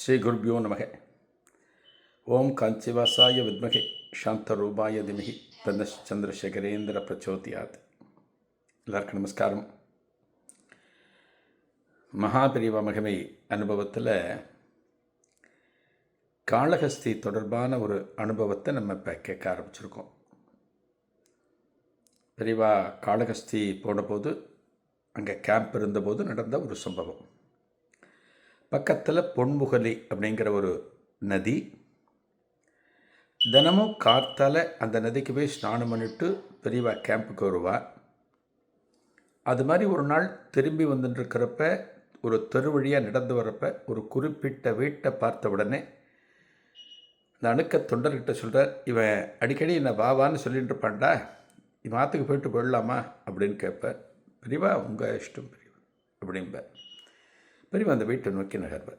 ஸ்ரீ குருபியோ நமக. ஓம் காஞ்சிவாசாய வித்மகே சாந்தரூபாய திமிகி தந்த சந்திரசேகரேந்திர பிரச்சோதியாத். எல்லாருக்கும் நமஸ்காரம். மகாபிரிவ மகிமை அனுபவத்தில் காளஹஸ்தி தொடர்பான ஒரு அனுபவத்தை நம்ம இப்போ கேட்க ஆரம்பிச்சிருக்கோம். பெரியவா காளஹஸ்தி போனபோது அங்கே கேம்ப் இருந்தபோது நடந்த ஒரு சம்பவம். பக்கத்தில் பொன்முகலி அப்படிங்கிற ஒரு நதி. தினமும் கார்த்தால் அந்த நதிக்கு போய் ஸ்நானம் பண்ணிட்டு பெரியவா கேம்புக்கு வருவா. அது மாதிரி ஒரு நாள் திரும்பி வந்துட்டுருக்கிறப்ப ஒரு தெரு வழியாக நடந்து வரப்ப ஒரு குறிப்பிட்ட வீட்டை பார்த்த உடனே அந்த அணுக்க தொண்டர்கிட்ட சொல்கிறார் இவன் அடிக்கடி என்னை வாவான்னு சொல்லிட்டு இருப்பான்டா. இவன் ஆற்றுக்கு போயிட்டு போயிடலாமா? அப்படின்னு கேட்பேன் பெரியவா உங்கள் இஷ்டம் பெரியவா அப்படின்பேன் பெரியவா அந்த வீட்டை நோக்கி நகர்வார்.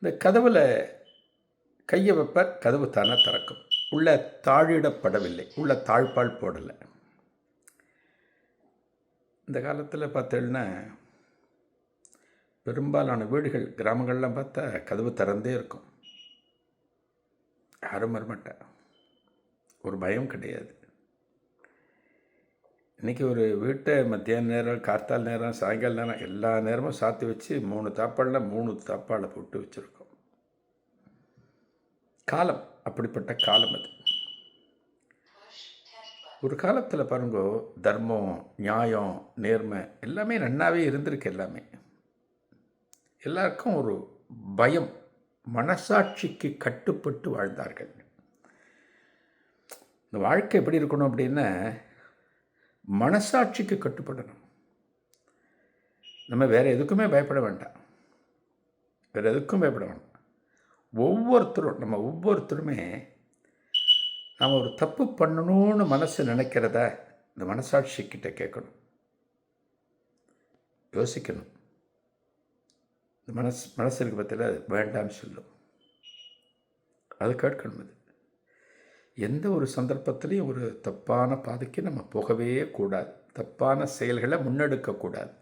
இந்த கதவில் கையை வைப்பார் கதவு தானே திறக்கும். உள்ள தாழிடப்படவில்லை உள்ள தாழ்பால் போடலை. இந்த காலத்தில் பார்த்தேன்னா பெரும்பாலான வீடுகள் கிராமங்கள்லாம் பார்த்தா கதவு திறந்தே இருக்கும். யாரும் வரமாட்டா. ஒரு பயம் கிடையாது. இன்றைக்கி ஒரு வீட்டை மத்தியான நேரம் கார்த்தால் நேரம் சாயங்கால நேரம் எல்லா நேரமும் சாத்தி வச்சு மூணு தாப்பாளில் மூணு தாப்பாளை போட்டு வச்சுருக்கோம். காலம் அப்படிப்பட்ட காலம் அது. ஒரு காலத்தில் பாருங்கோ தர்மம் நியாயம் நேர்மை எல்லாமே நன்னாவே இருந்திருக்கு எல்லாமே. எல்லாருக்கும் ஒரு பயம் மனசாட்சிக்கு கட்டுப்பட்டு வாழ்ந்தார்கள். இந்த வாழ்க்கை எப்படி இருக்கணும் அப்படின்னா மனசாட்சிக்கு கட்டுப்படணும். நம்ம வேறு எதுக்குமே பயப்பட வேண்டாம். வேறு எதுக்கும் பயப்பட வேண்டாம். ஒவ்வொருத்தரும் நம்ம ஒவ்வொருத்தருமே நாம் ஒரு தப்பு பண்ணணும்னு மனசு நினைக்கிறத இந்த மனசாட்சி கிட்ட கேட்கணும். யோசிக்கணும். இந்த மனசு மனசு இருக்க பற்றியில் அது வேண்டாம்னு சொல்லும். அது கேட்கணும் அது. எந்த ஒரு சந்தர்ப்பத்திலையும் ஒரு தப்பான பாதைக்கு நம்ம போகவே கூடாது. தப்பான செயல்களை முன்னெடுக்கக்கூடாது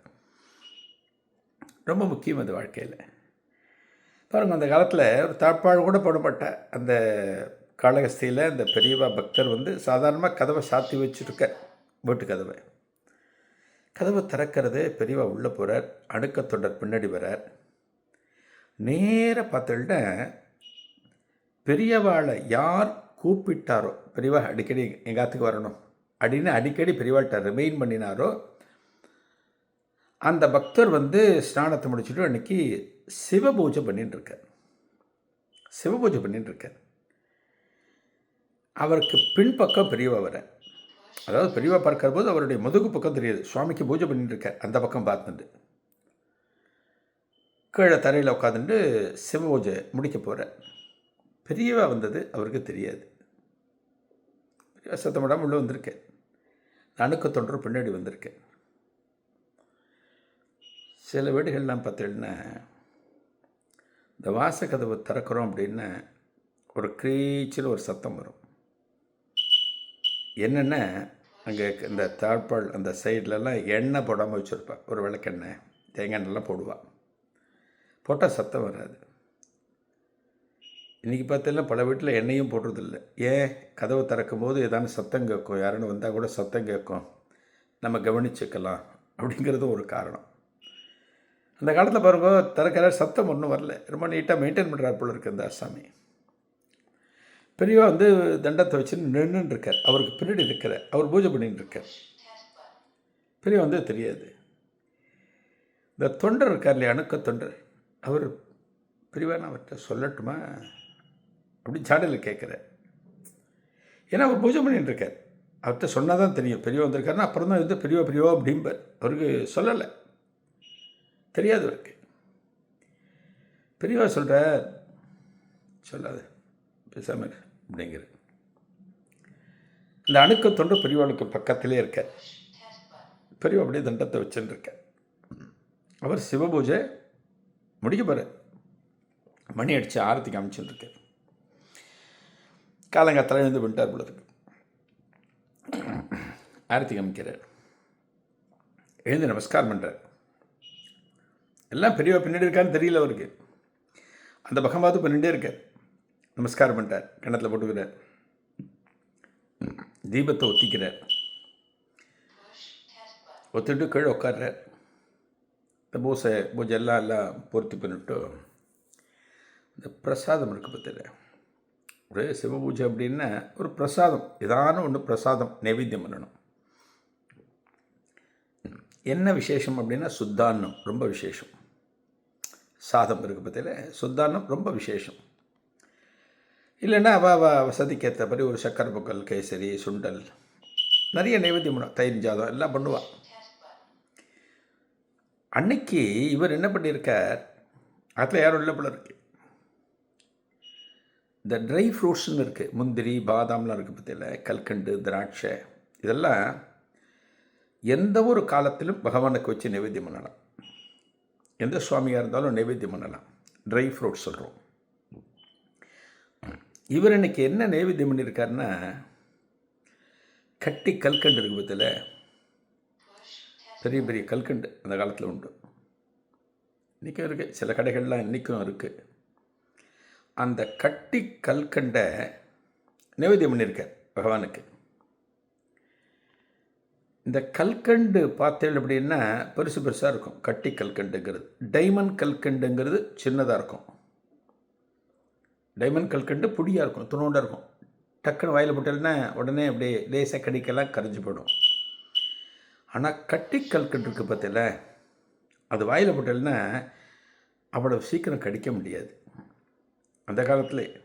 ரொம்ப முக்கியம் அது வாழ்க்கையில். பாருங்கள் அந்த காலத்தில் ஒரு தாழ்பாடு கூட போடப்பட்ட அந்த காளகஸ்தியில் அந்த பெரியவா பக்தர் வந்து சாதாரணமாக கதவை சாத்தி வச்சுருக்க வீட்டு கதவை. கதவை திறக்கிறது பெரியவா உள்ளே போகிறார் அணுக்க தொண்டர் பின்னாடி வரார். நேராக பார்த்துட்டேன் பெரியவாளை யார் கூப்பிட்டாரோ? பெரியவா அடிக்கடி எங்காத்துக்கு வரணும். அப்படின்னு அடிக்கடி பெரியவாட்ட ரிமைன் பண்ணினாரோ? அந்த பக்தர் வந்து ஸ்நானத்தை முடிச்சுட்டு அன்றைக்கி சிவபூஜை பண்ணிட்டு இருக்கார். சிவபூஜை பண்ணிட்டு இருக்கார். அவருக்கு பின்பக்கம் பெரியவா வர. அதாவது பெரியவா பார்க்கிற போது அவருடைய முதுகு பக்கம் தெரியுது. சுவாமிக்கு பூஜை பண்ணிட்டு இருக்கார். அந்த பக்கம் பார்த்துட்டு. கீழே தரையில் உட்காந்துட்டு சிவபூஜை முடிக்க போகிற பெரியவா வந்தது அவருக்கு தெரியாது. சத்தம் விடாமல் உள்ளே வந்திருக்கேன். அணுக்க தொண்டர் பின்னாடி வந்திருக்கேன். சில வீடுகள்லாம் பார்த்தீங்கன்னா இந்த வாசக்கதவு திறக்கிறோம் அப்படின்னு ஒரு க்ரீச்சில் ஒரு சத்தம் வரும். என்னென்னா? அங்கே இந்த தாழ்பால் அந்த சைட்லலாம் எண்ணெய் போடாமல் வச்சுருப்பா. ஒரு விளக்கெண்ணெய் தேங்காய் எண்ணெய்லாம் போடுவாள் போட்டால் சத்தம் வராது. இன்றைக்கி பார்த்தீங்கன்னா பல வீட்டில் எண்ணெயும் போடுறதில்ல. ஏன்? கதவை திறக்கும் போது ஏதான சத்தம் கேட்கும். யாருன்னு வந்தால் கூட சத்தம் கேட்கும். நம்ம கவனிச்சுக்கலாம். அப்படிங்கிறதும் ஒரு காரணம். அந்த காலத்தில் பாருங்க திறக்கிற சத்தம் ஒன்றும் வரல. ரொம்ப நீட்டாக மெயின்டைன் பண்ணுறாரு போல இருக்கு அந்த ஆசாமி பெரியவா வந்து தண்டத்தை வச்சு நின்றுன்னு இருக்கார் அவருக்கு பின்னாடி இருக்கிற அவர் பூஜை பண்ணிட்டு இருக்கார். பெரியவா வந்து தெரியாது. இந்த தொண்டர் இருக்கார் இல்லையா அணுக்க தொண்டர். அவர் பிரிவான நான் அவர்கிட்ட சொல்லட்டுமா? அப்படி சாடலில் கேட்குறார் ஏன்னா அவர் பூஜை பண்ணிட்டுருக்கார் அவர்கிட்ட சொன்னால் தான் தெரியும். பெரியவா வந்திருக்காருன்னா அப்புறம் தான் வந்து பெரியவா பெரியவா அப்படிம்பார். அவருக்கு சொல்லலை. தெரியாது அவருக்கு. பெரியவா சொல்கிற சொல்லாது பேசாமல் அப்படிங்கிற இந்த அணுக்க தொண்டு பெரியவாளுக்கு பக்கத்திலே இருக்க பெரியவா அப்படியே தண்டத்தை வச்சுன்னு அவர் சிவபூஜை முடிக்க போகிற மணி அடித்து ஆரத்தி காமிச்சுட்டு காலங்காத்தால் எழுந்து விட்டார் போல இருக்கு. ஆரத்தி காமிக்கிறார். எழுந்து நமஸ்காரம் பண்ணுறார் எல்லாம் பெரியவா பின்னாடி இருக்கான்னு தெரியல அவருக்கு. அந்த பக்கம் பார்த்து பண்ணிகிட்டே இருக்கார். நமஸ்காரம் பண்ணிட்டார் கிணத்துல போட்டுக்கிறார். தீபத்தை ஒத்திக்கிறார். ஒத்திட்டு கீழே உட்காடுறார் இந்த பூசை பூஜை எல்லாம் எல்லாம் பூர்த்தி பண்ணிவிட்டு இந்த பிரசாதம் இருக்கு பற்றில ஒரு சிவபூஜை அப்படின்னா ஒரு பிரசாதம். ஏதான ஒன்று பிரசாதம் நைவேத்தியம் பண்ணணும். என்ன விசேஷம் அப்படின்னா சுத்தான்னம் ரொம்ப விசேஷம். சாதம் இருக்கு பற்றியில் சுத்தான்னம் ரொம்ப விசேஷம். இல்லைன்னா அவ வசதிக்கேற்ற வசதிக்கு ஏற்ற மாதிரி ஒரு சக்கரை பொக்கல் கேசரி சுண்டல் நிறைய நைவேத்தியம் பண்ணும் தயிர் ஜாதம் எல்லாம் பண்ணுவாள் அன்னைக்கு இவர் என்ன பண்ணியிருக்கார்? அதில் யாரும் இல்லை போல இருக்கு. இந்த ட்ரை ஃப்ரூட்ஸ்னு இருக்குது முந்திரி பாதாம்லாம் இருக்குது பற்றியில் கல்கண்டு திராட்சை. இதெல்லாம் எந்த ஒரு காலத்திலும் பகவானுக்கு வச்சு நைவேத்தியம் பண்ணலாம். எந்த சுவாமியாக இருந்தாலும் நைவேத்தியம் பண்ணலாம். ட்ரை ஃப்ரூட்ஸ் சொல்கிறோம் இவர் இன்னைக்கு என்ன நைவேத்தியம் பண்ணியிருக்காருன்னா கட்டி கல்கண்டு இருக்கு பற்றியில் பெரிய பெரிய கல்கண்டு அந்த காலத்தில் உண்டு. இன்றைக்கும் இருக்குது சில கடைகள்லாம் இன்றைக்கும் இருக்குது அந்த கட்டி கல்கண்டை நைவேத்தியம் பண்ணியிருக்கார் பகவானுக்கு. இந்த கல்கண்டு பார்த்தேன் அப்படின்னா பெருசு பெருசாக இருக்கும். கட்டி கல்கண்டுங்கிறது டைமண்ட் கல்கண்டுங்கிறது சின்னதாக இருக்கும். டைமண்ட் கல்கண்டு புடியாக இருக்கும் துணோண்டாக இருக்கும். டக்குன்னு வாயில் போட்டேன்னா உடனே அப்படியே லேசாக கடிக்கெல்லாம் கரைஞ்சி போயிடும். ஆனால் கட்டி கல்கண்டு இருக்குது பார்த்தல அது வாயில் போட்டேன்னா அவ்வளோ சீக்கிரம் கடிக்க முடியாது. அந்த காலத்தில்.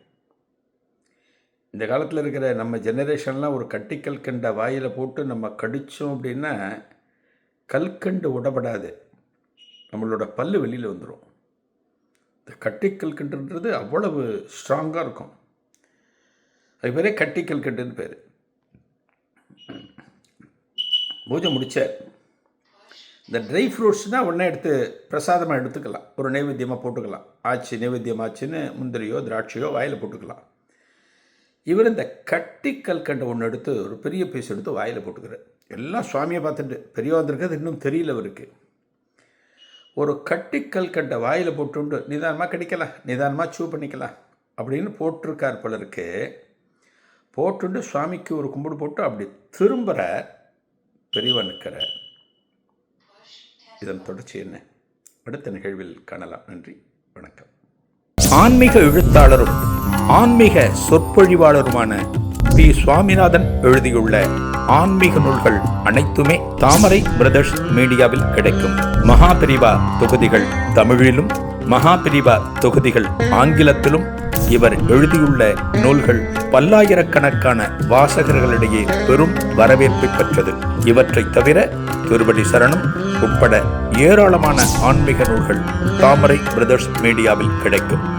இந்த காலத்தில் இருக்கிற நம்ம ஜெனரேஷன்லாம் ஒரு கட்டிக்கல் கண்டை வாயில் போட்டு நம்ம கடித்தோம் அப்படின்னா கல்கண்டு உடப்படாது. நம்மளோட பல்லு வெளியில் வந்துடும் இந்த கட்டிக்கல் கண்டுன்றது அவ்வளவு ஸ்ட்ராங்காக இருக்கும். அது பேரே கட்டிக்கல் கண்டுன்னு பேர். பூஜை முடித்தார் இந்த ட்ரை ஃப்ரூட்ஸ்னால் உடனே எடுத்து பிரசாதமாக எடுத்துக்கலாம். ஒரு நைவேத்தியமாக போட்டுக்கலாம். ஆச்சு நைவேத்தியம் ஆச்சுன்னு முந்திரியோ திராட்சையோ வாயில் போட்டுக்கலாம். இவர் இந்த கட்டி கல்கண்டை ஒன்று எடுத்து ஒரு பெரிய பீஸ் எடுத்து வாயில் போட்டுக்கிறார். எல்லாம் சுவாமியை பார்த்துட்டு பெரிய வந்திருக்கிறது இன்னும் தெரியல அவருக்கு ஒரு கட்டி கல்கண்டை வாயில் போட்டுண்டு நிதானமாக கடிக்கலாம் நிதானமாக சூ பண்ணிக்கலாம். அப்படின்னு போட்டிருக்கார் பலருக்கு போட்டுண்டு சுவாமிக்கு ஒரு கும்பிடு போட்டு அப்படி திரும்புகிற பெரியவன் நிற்கிறார் இதன் தொடர்ச்சி என்ன? அடுத்த நிகழ்வில் காணலாம். நன்றி. வணக்கம். ஆன்மீக எழுத்தாளரும் ஆன்மீக சொற்பொழிவாளருமான பி. சுவாமிநாதன் எழுதியுள்ள ஆன்மீக நூல்கள் அனைத்துமே தாமரை பிரதர்ஸ் மீடியாவில் கிடைக்கும். மகாபிரிவா தொகுதிகள் தமிழிலும் மகாபிரிவா தொகுதிகள் ஆங்கிலத்திலும் இவர் எழுதியுள்ள நூல்கள் பல்லாயிரக்கணக்கான வாசகர்களிடையே பெரும் வரவேற்பை பெற்றது. இவற்றைத் தவிர திருவடி சரணம் உட்பட ஏராளமான ஆன்மீக நூல்கள் தாமரை பிரதர்ஸ் மீடியாவில் கிடைக்கும்.